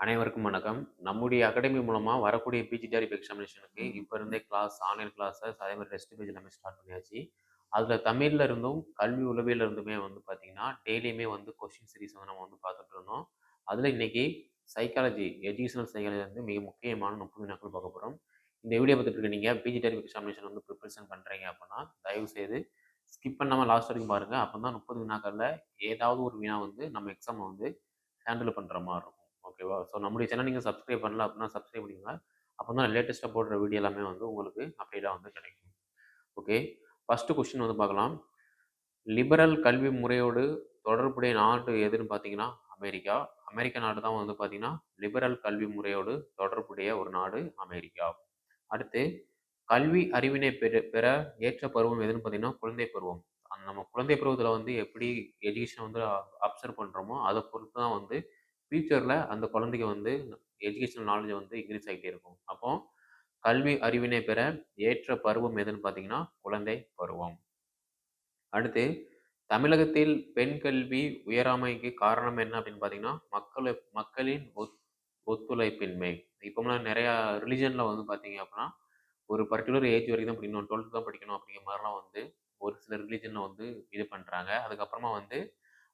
அனைவருக்கும் வணக்கம். நம்முடைய அகாடமி மூலமா வரக்கூடிய பிஜிடிஆர்பி எக்ஸாமினேஷனுக்கு இப்ப இருந்தே கிளாஸ், ஆன்லைன் கிளாஸஸ் அதே மாரி டெஸ்ட் பேஜ் எல்லாமே ஸ்டார்ட் பண்ணியாச்சு. அதுல தமிழ்ல இருந்தும், கல்வி உளவியல்ல இருந்துமே வந்து பார்த்தீங்கன்னா, டெய்லியுமே வந்து கொஸ்டின் சீரிஸ் வந்து நம்ம வந்து பார்த்துட்டு இருந்தோம். அதுல இன்னைக்கு சைக்காலஜி, எஜுகேஷனல் சைக்காலஜி வந்து மிக முக்கியமான 30 வினாக்கள் பார்க்க போறோம். இந்த வீடியோ பார்த்துட்டு இருக்க நீங்க பிஜிடிஆர்பி எக்ஸாமினேஷன் வந்து ப்ரிப்பரேஷன் பண்றீங்க அப்படின்னா, தயவு செய்து ஸ்கிப் பண்ணாம லாஸ்ட் வரைக்கும் பாருங்க. அப்பதான் 30 வினாக்கள்ல ஏதாவது ஒரு வினா வந்து நம்ம எக்ஸாம வந்து ஹேண்டில் பண்ற மாரி இருக்கும். ஓகேவா? ஸோ நம்முடைய சேனல் நீங்கள் சப்ஸ்கிரைப் பண்ணல அப்படின்னா சப்ஸ்கிரைப் அப்போ தான் லேட்டஸ்ட்டாக போடுற வீடியோ எல்லாமே வந்து உங்களுக்கு அப்டேட்டாக வந்து கிடைக்கும். ஓகே. ஃபஸ்ட்டு கொஸ்டின் வந்து பார்க்கலாம். லிபரல் கல்வி முறையோடு தொடர்புடைய நாடு எதுன்னு பார்த்தீங்கன்னா, அமெரிக்கா. அமெரிக்க நாடு தான் வந்து பார்த்தீங்கன்னா, லிபரல் கல்வி முறையோடு தொடர்புடைய ஒரு நாடு அமெரிக்கா. அடுத்து கல்வி அறிவினை பெற பெற ஏற்ற பருவம் எதுன்னு பார்த்தீங்கன்னா, குழந்தை பருவம். அந்த நம்ம குழந்தை பருவத்தில் வந்து எப்படி எஜுகேஷன் வந்து அப்சர்வ் பண்ணுறோமோ அதை பொறுத்து தான் வந்து ஃப்யூச்சரில் அந்த குழந்தைக்கு வந்து எஜுகேஷனல் நாலேஜ் வந்து இன்க்ரீஸ் ஆகிட்டே இருக்கும். அப்போ கல்வி அறிவினை பெற ஏற்ற பருவம் எதுன்னு பார்த்தீங்கன்னா, குழந்தை பருவம். அடுத்து தமிழகத்தில் பெண் கல்வி உயராமைக்கு காரணம் என்ன அப்படின்னு பார்த்தீங்கன்னா, மக்களை மக்களின் ஒத் ஒத்துழைப்பின்மை. இப்போலாம் நிறையா ரிலிஜனில் வந்து பார்த்தீங்க அப்படின்னா, ஒரு பர்டிகுலர் ஏஜ் வரைக்கும் தான் படிக்கணும். 12த் தான் படிக்கணும் அப்படிங்கிற மாதிரிலாம் வந்து ஒரு சில ரிலீஜனில் வந்து இது பண்ணுறாங்க அதுக்கப்புறமா வந்து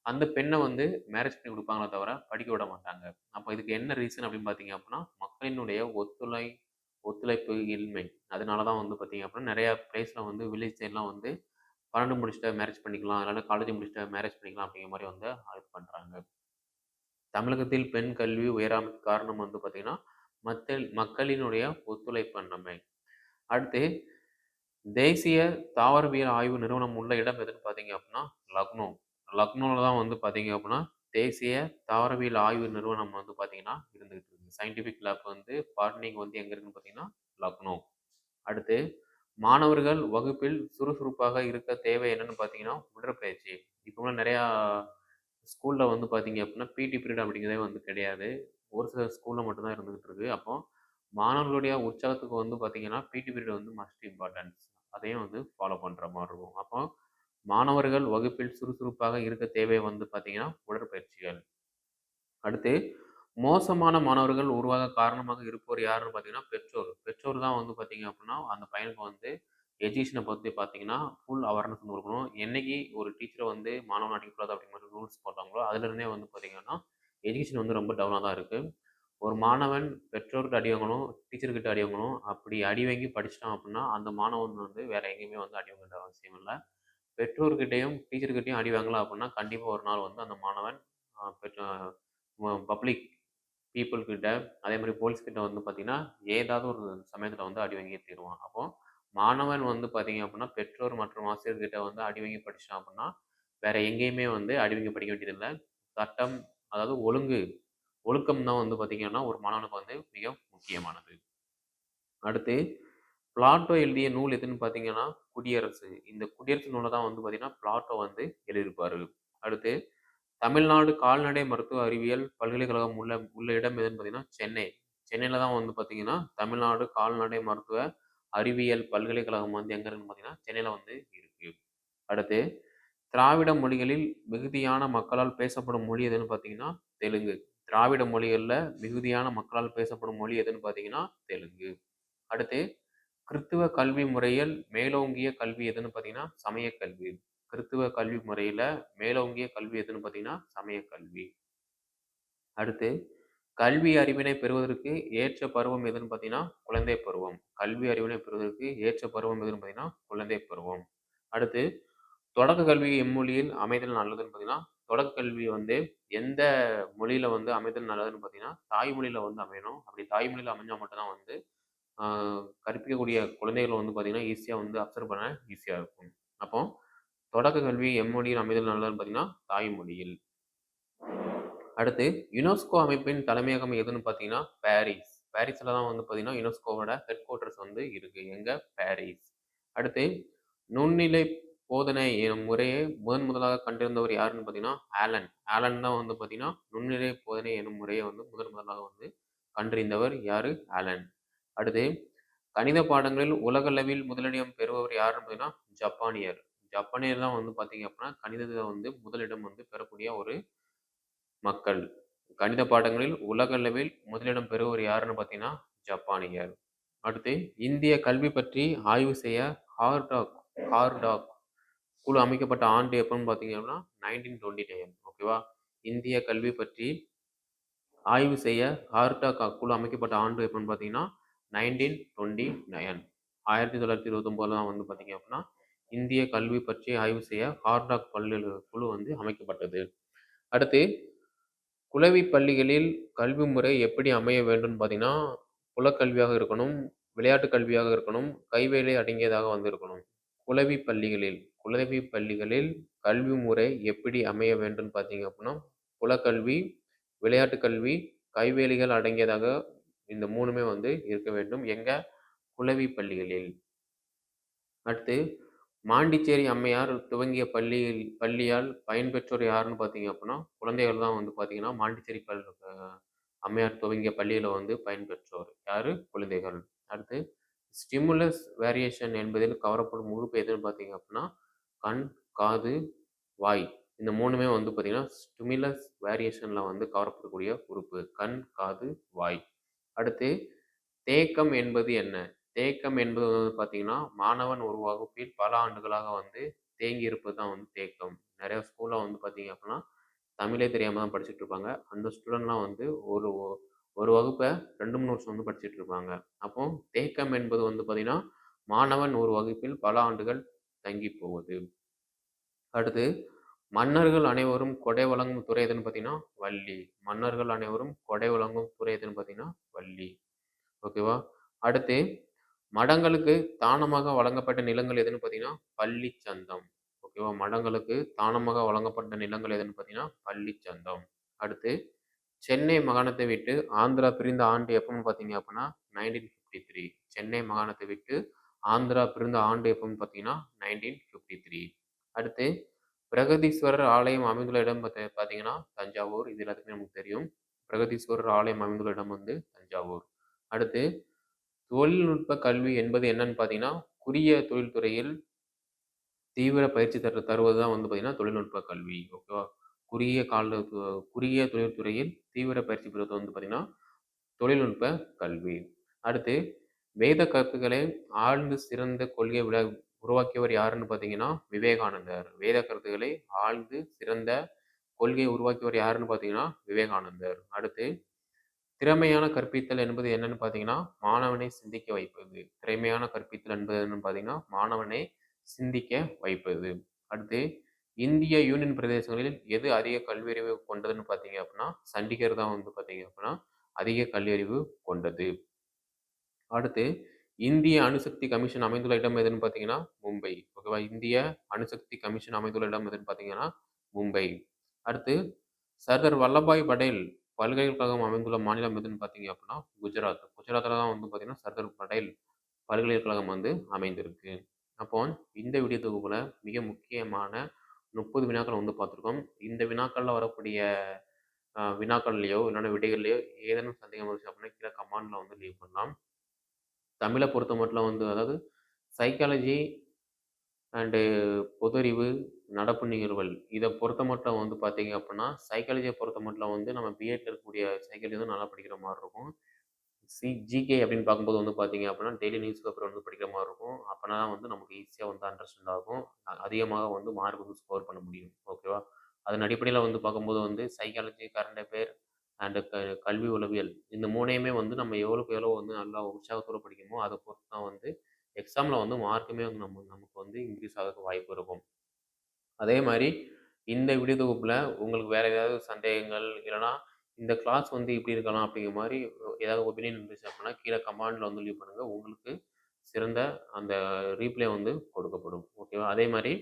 அந்த பெண்ணை வந்து மேரேஜ் பண்ணி கொடுப்பாங்களே தவிர, படிக்க விட மாட்டாங்க. அப்போ இதுக்கு என்ன ரீசன் அப்படின்னு பார்த்தீங்க அப்படின்னா, மக்களினுடைய ஒத்துழை ஒத்துழைப்பு இன்மை. அதனால தான் வந்து பார்த்தீங்க அப்படின்னா, நிறையா பிளேஸில் வந்து வில்லேஜ் சைட்லாம் வந்து பன்னெண்டு முடிச்சுட்டு மேரேஜ் பண்ணிக்கலாம். அதனால் காலேஜ் முடிச்சுட்டு மேரேஜ் பண்ணிக்கலாம் அப்படிங்கிற மாதிரி வந்து இது பண்ணுறாங்க தமிழகத்தில் பெண் கல்வி உயராமைக்கு காரணம் வந்து பார்த்திங்கன்னா மக்கள் மக்களினுடைய ஒத்துழைப்பன்மை அடுத்து தேசிய தாவரவியல் ஆய்வு நிறுவனம் உள்ள இடம் எதுன்னு பார்த்தீங்க அப்படின்னா, லக்னோ. லக்னோவில் தான் வந்து பார்த்தீங்க அப்படின்னா, தேசிய தாவரவியல் ஆய்வு நிறுவனம் வந்து பார்த்தீங்கன்னா, இருந்துகிட்டு இருக்கு. சயின்டிஃபிக் லேப் வந்து பார்ட்னிங் வந்து எங்கே இருக்குன்னு பார்த்தீங்கன்னா, லக்னோ. அடுத்து மாணவர்கள் வகுப்பில் சுறுசுறுப்பாக இருக்க தேவை என்னன்னு பார்த்தீங்கன்னா, உடற்பயிற்சி. இப்போலாம் நிறையா ஸ்கூலில் வந்து பார்த்தீங்க அப்படின்னா, பிடி பீரியட் அப்படிங்கிறதே வந்து கிடையாது. ஒரு சில ஸ்கூலில் மட்டும்தான் இருந்துகிட்டு இருக்கு. அப்போ மாணவர்களுடைய உற்சாகத்துக்கு வந்து பார்த்தீங்கன்னா, பிடி பீரியட் வந்து மஸ்ட் இம்பார்ட்டன்ஸ். அதையும் வந்து ஃபாலோ பண்ணுற மாதிரி இருக்கும். அப்போ மாணவர்கள் வகுப்பில் சுறுசுறுப்பாக இருக்க தேவை வந்து பார்த்தீங்கன்னா, உடற்பயிற்சிகள். அடுத்து மோசமான மாணவர்கள் உருவாக காரணமாக இருப்போர் யாருன்னு பார்த்தீங்கன்னா, பெற்றோர். பெற்றோர் தான் வந்து பார்த்தீங்க அப்படின்னா, அந்த பையனுக்கு வந்து எஜுகேஷனை பொறுத்து பார்த்தீங்கன்னா, ஃபுல் அவேர்னஸ் வந்து என்னைக்கு ஒரு டீச்சரை வந்து மாணவன் அடிக்கக்கூடாது அப்படிங்கிற ரூல்ஸ் போட்டாங்களோ, அதுலேருந்தே வந்து பார்த்தீங்கன்னா, எஜுகேஷன் வந்து ரொம்ப டவுனாக தான் இருக்குது ஒரு மாணவன் பெற்றோர்கிட்ட அடி வாங்கணும், டீச்சர்கிட்ட அடி வாங்கணும். அப்படி அடி வாங்கி படிச்சிட்டான் அப்படின்னா, அந்த மாணவன் வந்து வேற எங்கேயுமே வந்து அடி வாங்க அவசியம் இல்லை பெற்றோர்கிட்டையும் டீச்சர்கிட்டையும் அடி வாங்கலாம் அப்படின்னா, கண்டிப்பாக ஒரு நாள் வந்து அந்த மாணவன் பெற்ற பப்ளிக் பீப்புள்கிட்ட அதே மாதிரி போலீஸ்கிட்ட வந்து பார்த்திங்கன்னா ஏதாவது ஒரு சமயத்தில் வந்து அடி வாங்கி தீருவான். அப்போது மாணவன் வந்து பார்த்திங்க அப்படின்னா, பெற்றோர் மற்றும் ஆசிரியர்கிட்ட வந்து அடி வாங்கி படிச்சான் அப்படின்னா, வேறு எங்கேயுமே வந்து அடி வாங்கி படிக்க வேண்டியதில்லை சட்டம் அதாவது ஒழுங்கு ஒழுக்கம் தான் வந்து பார்த்திங்கன்னா ஒரு மாணவனுக்கு வந்து மிக முக்கியமானது. அடுத்து பிளாட்டோ எழுதிய நூல் எதுன்னு பார்த்தீங்கன்னா, குடியரசு. இந்த குடியரசு நூலை தான் வந்து பார்த்தீங்கன்னா, பிளாட்டோ வந்து எழுதியிருப்பார் அடுத்து தமிழ்நாடு கால்நடை மருத்துவ அறிவியல் பல்கலைக்கழகம் உள்ள உள்ள இடம் எதுன்னு பார்த்தீங்கன்னா, சென்னை. சென்னையில் தான் வந்து பார்த்தீங்கன்னா, தமிழ்நாடு கால்நடை மருத்துவ அறிவியல் பல்கலைக்கழகம் வந்து எங்கேன்னு இருக்குன்னு பார்த்தீங்கன்னா, சென்னையில் வந்து இருக்கு. அடுத்து திராவிட மொழிகளில் மிகுதியான மக்களால் பேசப்படும் மொழி எதுன்னு பார்த்தீங்கன்னா, தெலுங்கு. திராவிட மொழிகளில் மிகுதியான மக்களால் பேசப்படும் மொழி எதுன்னு பார்த்தீங்கன்னா, தெலுங்கு. அடுத்து கிறித்துவ கல்வி முறையில் மேலோங்கிய கல்வி எதுன்னு பார்த்தீங்கன்னா, சமயக் கல்வி. கிறித்துவ கல்வி முறையில மேலோங்கிய கல்வி எதுன்னு பார்த்தீங்கன்னா, சமயக் கல்வி. அடுத்து கல்வி அறிவினை பெறுவதற்கு ஏற்ற பருவம் எதுன்னு பார்த்தீங்கன்னா, குழந்தை பருவம். கல்வி அறிவினை பெறுவதற்கு ஏற்ற பருவம் எதுன்னு பார்த்தீங்கன்னா, குழந்தை பருவம். அடுத்து தொடக்க கல்வி எம்மொழியில் அமைதல் நல்லதுன்னு பார்த்தீங்கன்னா, தொடக்க கல்வி வந்து எந்த மொழியில வந்து அமைதல் நல்லதுன்னு பார்த்தீங்கன்னா, தாய்மொழியில வந்து அமையணும். அப்படி தாய்மொழியில அமைஞ்சா மட்டும் தான் வந்து கற்பிக்கக்கூடிய குழந்தைகள் வந்து பார்த்தீங்கன்னா, ஈஸியாக வந்து அப்சர்வ் பண்ண ஈஸியாக இருக்கும். அப்போ தொடக்க கல்வி எம்மொழியில் அமைதல் நல்லதுன்னு பார்த்தீங்கன்னா, தாய்மொழியில். அடுத்து யுனெஸ்கோ அமைப்பின் தலைமையகம் எதுன்னு பார்த்தீங்கன்னா, பாரிஸ். பாரிஸில் தான் வந்து பார்த்தீங்கன்னா, யுனெஸ்கோவோட ஹெட் குவார்ட்டர்ஸ் வந்து இருக்கு. எங்கே பாரிஸ். அடுத்து நுண்ணிலை போதனை எனும் முறையை முதன் முதலாக கண்டிருந்தவர் யாருன்னு பார்த்தீங்கன்னா, ஆலன். ஆலன் தான் வந்து பார்த்தீங்கன்னா, நுண்ணிலை போதனை எனும் முறையை வந்து முதன் முதலாக வந்து கண்டறிந்தவர் யாரு? ஆலன். அடுத்து கணித பாடங்களில் உலகளவில் முதலிடம் பெறுபவர் யாருன்னு பார்த்தீங்கன்னா, ஜப்பானியர். ஜப்பானியர் தான் வந்து பார்த்தீங்க அப்படின்னா, கணிதத்தை வந்து முதலிடம் வந்து பெறக்கூடிய ஒரு மக்கள். கணித பாடங்களில் உலக அளவில் முதலிடம் பெறுபவர் யாருன்னு பார்த்தீங்கன்னா ஜப்பானியர் அடுத்து இந்திய கல்வி பற்றி ஆய்வு செய்ய ஹார்டாக் ஹார்டாக் குழு அமைக்கப்பட்ட ஆண்டு எப்போன்னு அப்படின்னா நைன்டீன் டுவெண்ட்டி நைன் ஓகேவா இந்திய கல்வி பற்றி ஆய்வு செய்ய ஹார்டாக் குழு அமைக்கப்பட்ட ஆண்டு எப்போன்னு பார்த்தீங்கன்னா நைன்டீன் டுவெண்ட்டி நைன். ஆயிரத்தி தொள்ளாயிரத்தி இருபத்தொம்போதில் தான் வந்து பார்த்தீங்க அப்படின்னா இந்திய கல்வி பற்றி ஆய்வு செய்ய ஹார்டாக் பள்ளி குழு வந்து அமைக்கப்பட்டது. அடுத்து குலவி பள்ளிகளில் கல்வி முறை எப்படி அமைய வேண்டும் பார்த்தீங்கன்னா புலக்கல்வியாக இருக்கணும் விளையாட்டு கல்வியாக இருக்கணும் கைவேலை அடங்கியதாக வந்து இருக்கணும் குளவி பள்ளிகளில் குலவி பள்ளிகளில் கல்வி முறை எப்படி அமைய வேண்டும் பார்த்தீங்க அப்படின்னா புலக்கல்வி விளையாட்டு கல்வி கைவேலிகள் அடங்கியதாக இந்த மூணுமே வந்து இருக்க வேண்டும். எங்க? குலவி பள்ளிகளில் அடுத்து மாண்டிச்சேரி அம்மையார் துவங்கிய பள்ளியில் பள்ளியால் பயன்பெற்றோர் யாருன்னு பார்த்தீங்க அப்படின்னா குழந்தைகள் தான் வந்து பார்த்தீங்கன்னா மாண்டிச்சேரி பல் அம்மையார் துவங்கிய பள்ளியில் வந்து பயன்பெற்றோர். யாரு? குழந்தைகள். அடுத்து ஸ்டிமுலஸ் வேரியேஷன் என்பதில் கவரப்படும் உறுப்பு எதுன்னு பார்த்தீங்க அப்படின்னா கண் காது வாய். இந்த மூணுமே வந்து பார்த்தீங்கன்னா ஸ்டிமுலஸ் வேரியேஷனில் வந்து கவரப்படக்கூடிய உறுப்பு. கண் காது வாய். அடுத்து தேக்கம் என்பது என்ன? தேக்கம் என்பது வந்து பார்த்தீங்கன்னா மாணவன் ஒரு வகுப்பில் பல ஆண்டுகளாக வந்து தேங்கி இருப்பது தான் வந்து தேக்கம். நிறைய ஸ்கூலில் வந்து பார்த்தீங்க அப்படின்னா தமிழே தெரியாமல் தான் படிச்சுட்டு இருப்பாங்க அந்த ஸ்டூடெண்ட்லாம் வந்து ஒரு ஒ- ஒரு வகுப்பை ரெண்டு மூணு வருஷம் வந்து படிச்சுட்டு இருப்பாங்க அப்போ தேக்கம் என்பது வந்து பார்த்தீங்கன்னா மாணவன் ஒரு வகுப்பில் பல ஆண்டுகள் தங்கி போவது. அடுத்து மன்னர்கள் அனைவரும் கொடை வழங்கும் துறை எதுன்னு பார்த்தீங்கன்னா வள்ளி. மன்னர்கள் அனைவரும் கொடை வழங்கும் துறை எதுன்னு பார்த்தீங்கன்னா வள்ளி. ஓகேவா அடுத்து மடங்களுக்கு தானமாக வழங்கப்பட்ட நிலங்கள் எதுன்னு பார்த்தீங்கன்னா பள்ளி சந்தம் ஓகேவா மடங்களுக்கு தானமாக வழங்கப்பட்ட நிலங்கள் எதுன்னு பார்த்தீங்கன்னா பள்ளி சந்தம் அடுத்து சென்னை மாகாணத்தை விட்டு ஆந்திரா பிரிந்த ஆண்டு எப்போன்னு பார்த்தீங்க அப்படின்னா நைன்டீன் ஃபிஃப்டி த்ரீ சென்னை மாகாணத்தை விட்டு ஆந்திரா பிரிந்த ஆண்டு எப்போன்னு பார்த்தீங்கன்னா நைன்டீன் ஃபிஃப்டி த்ரீ அடுத்து பிரகதீஸ்வரர் ஆலயம் அமைந்துள்ள இடம் பார்த்தீங்கன்னா தஞ்சாவூர். இது எல்லாத்துக்குமே நமக்கு தெரியும். பிரகதீஸ்வரர் ஆலயம் அமைந்துள்ள இடம் வந்து தஞ்சாவூர். அடுத்து தொழில்நுட்ப கல்வி என்பது என்னன்னு பார்த்தீங்கன்னா குறுகிய தொழில்துறையில் தீவிர பயிற்சி தர தருவது தான் வந்து பார்த்தீங்கன்னா தொழில்நுட்ப கல்வி. ஓகேவா? குறுகிய கால குறுகிய தொழில்துறையில் தீவிர பயிற்சி பெறுவது வந்து பார்த்தீங்கன்னா தொழில்நுட்ப கல்வி. அடுத்து வேத கருத்துக்களை ஆழ்ந்து சிறந்த கொள்கை விட உருவாக்கியவர் யாருன்னு பார்த்தீங்கன்னா விவேகானந்தர். வேத கருத்துக்களை ஆழ்ந்து சிறந்த கொள்கையை உருவாக்கியவர் யாருன்னு பார்த்தீங்கன்னா விவேகானந்தர். அடுத்து திறமையான கற்பித்தல் என்பது என்னன்னு பார்த்தீங்கன்னா மாணவனை சிந்திக்க வைப்பது. திறமையான கற்பித்தல் என்பது என்னன்னு பார்த்தீங்கன்னா மாணவனை சிந்திக்க வைப்பது. அடுத்து இந்திய யூனியன் பிரதேசங்களில் எது அதிக கல்வியறிவு கொண்டதுன்னு பார்த்தீங்க அப்படின்னா சண்டிகர் தான் வந்து பார்த்தீங்க அப்படின்னா அதிக கல்வியறிவு கொண்டது. அடுத்து இந்திய அணுசக்தி கமிஷன் அமைந்துள்ள இடம் எதுன்னு பார்த்தீங்கன்னா மும்பை. ஓகேவா? இந்திய அணுசக்தி கமிஷன் அமைந்துள்ள இடம் எதுன்னு பார்த்தீங்கன்னா மும்பை. அடுத்து சர்தார் வல்லபாய் படேல் பல்கலைக்கழகம் அமைந்துள்ள மாநிலம் எதுன்னு பார்த்தீங்க அப்படின்னா குஜராத். குஜராத்தில் தான் வந்து பார்த்தீங்கன்னா சர்தார் படேல் பல்கலைக்கழகம் வந்து அமைந்திருக்கு. அப்போ இந்த வீடியோ தொகுப்புல மிக முக்கியமான முப்பது வினாக்கள் வந்து பார்த்துருக்கோம் இந்த வினாக்களில் வரக்கூடிய வினாக்கள்லையோ இல்லைன்னா விடைகள்லையோ ஏதேனும் சந்தேகம் இருந்துச்சு அப்படின்னா கீழே கமெண்ட்ல வந்து லீவ் பண்ணலாம். தமிழை பொறுத்த மட்டும் வந்து அதாவது சைக்காலஜி அண்டு பொதறிவு நடப்பு நிகழ்வுகள் இதை பொறுத்த மட்டும் வந்து பார்த்தீங்க அப்படின்னா சைக்காலஜியை பொறுத்த மட்டும் வந்து நம்ம பிஎட்ல இருக்கக்கூடிய சைக்காலஜி வந்து நல்லா படிக்கிற மாதிரி இருக்கும். சி ஜிகே அப்படின்னு பார்க்கும்போது வந்து பார்த்தீங்க அப்படின்னா டெய்லி நியூஸ் பேப்பர் வந்து படிக்கிற மாதிரி இருக்கும். அப்போனா வந்து நமக்கு ஈஸியாக வந்து அண்டர்ஸ்டாண்ட் ஆகும். அதிகமாக வந்து மார்க் வந்து ஸ்கோர் பண்ண முடியும். ஓகேவா அதன் அடிப்படையில் வந்து பார்க்கும்போது வந்து சைக்காலஜி கரண்ட் அஃபேர் அண்டு க கல்வி உளவியல். இந்த மூணையுமே வந்து நம்ம எவ்வளோக்கு எவ்வளோ வந்து நல்லா உற்சாகத்தோடு படிக்கணுமோ அதை பொறுத்து தான் வந்து எக்ஸாமில் வந்து மார்க்குமே வந்து நம்ம நமக்கு வந்து இன்க்ரீஸ் ஆகிறதுக்கு வாய்ப்பு இருக்கும். அதே மாதிரி இந்த வீடியோ தொகுப்பில் உங்களுக்கு வேறு ஏதாவது சந்தேகங்கள்? இல்லைனா இந்த கிளாஸ் வந்து இப்படி இருக்கலாம் அப்படிங்கிற மாதிரி ஏதாவது ஒப்பீனியன் இருந்துச்சு அப்படின்னா கீழே கமாண்டில் வந்து லீவ் பண்ணுங்கள் உங்களுக்கு சிறந்த அந்த ரீப்ளே வந்து கொடுக்கப்படும். ஓகேவா அதே மாதிரி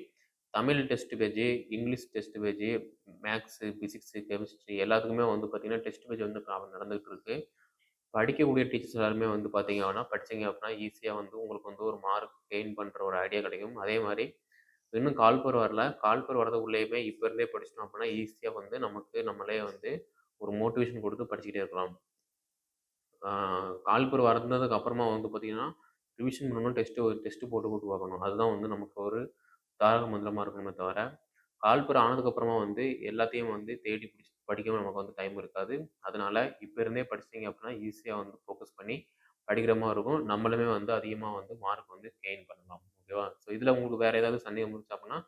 Tamil test page English test page maths physics chemistry எல்லாத்துக்குமே வந்து பார்த்திங்கன்னா டெஸ்ட் பேஜ் வந்து நடந்துகிட்டு இருக்கு. படிக்கக்கூடிய டீச்சர்ஸ் எல்லாருமே வந்து பார்த்தீங்க அப்படின்னா படிச்சீங்க அப்படின்னா ஈஸியாக வந்து உங்களுக்கு வந்து ஒரு மார்க் கெயின் பண்ணுற ஒரு ஐடியா கிடைக்கும். அதே மாதிரி இன்னும் கால்பர் வரல. கால்பர் வரதுக்குள்ளேயுமே இப்போ இருந்தே படிச்சிட்டோம் அப்படின்னா ஈஸியாக வந்து நமக்கு நம்மளே வந்து ஒரு மோட்டிவேஷன் கொடுத்து படிச்சுக்கிட்டே இருக்கலாம். கால்பர் வரதுக்கு அப்புறமா வந்து பார்த்தீங்கன்னா ரிவிஷன் பண்ணணும் டெஸ்ட்டு டெஸ்ட்டு போட்டு போட்டு பார்க்கணும். அதுதான் வந்து நமக்கு ஒரு தாரக மந்திரமாக இருக்கணுமே தவிர கால்பர் ஆனதுக்கப்புறமா வந்து எல்லாத்தையும் வந்து தேடி பிடிச்சி படிக்கவும் நமக்கு வந்து டைம் இருக்காது. அதனால இப்போ இருந்தே படிச்சிங்க அப்படின்னா ஈஸியாக வந்து ஃபோக்கஸ் பண்ணி படிக்கிற மாதிரி இருக்கும். நம்மளுமே வந்து அதிகமாக வந்து மார்க் வந்து கெயின் பண்ணலாம். ஓகேவா ஸோ இதில் உங்களுக்கு வேறு ஏதாவது சந்தேகம் இருந்துச்சு அப்படின்னா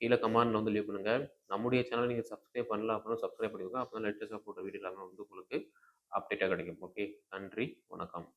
கீழே கமெண்ட்ல வந்து லீவ் பண்ணுங்கள் நம்முடைய சேனல் நீங்கள் சப்ஸ்கிரைப் பண்ணல அப்படின்னா சப்ஸ்கிரைப் பண்ணிக்கோங்க. அப்போ தான் லேட்டஸ்ட்டாக போட்ட வீடியோ எல்லாமே வந்து உங்களுக்கு அப்டேட்டாக கிடைக்கும். ஓகே நன்றி. வணக்கம்.